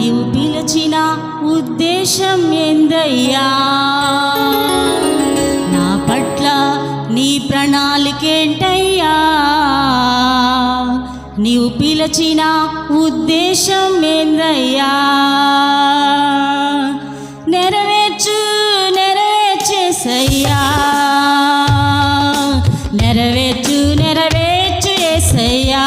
నీవు పిలిచిన ఉద్దేశం ఏందయ్యా? నా పట్ల నీ ప్రణాళికేంటయ్యా? నీవు పిలిచిన ఉద్దేశం ఏందయ్యా? నెరవేర్చు నెరవేర్చేసయ్యా. నెరవేర్చు నెరవేర్చేసయ్యా.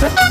Ha ha!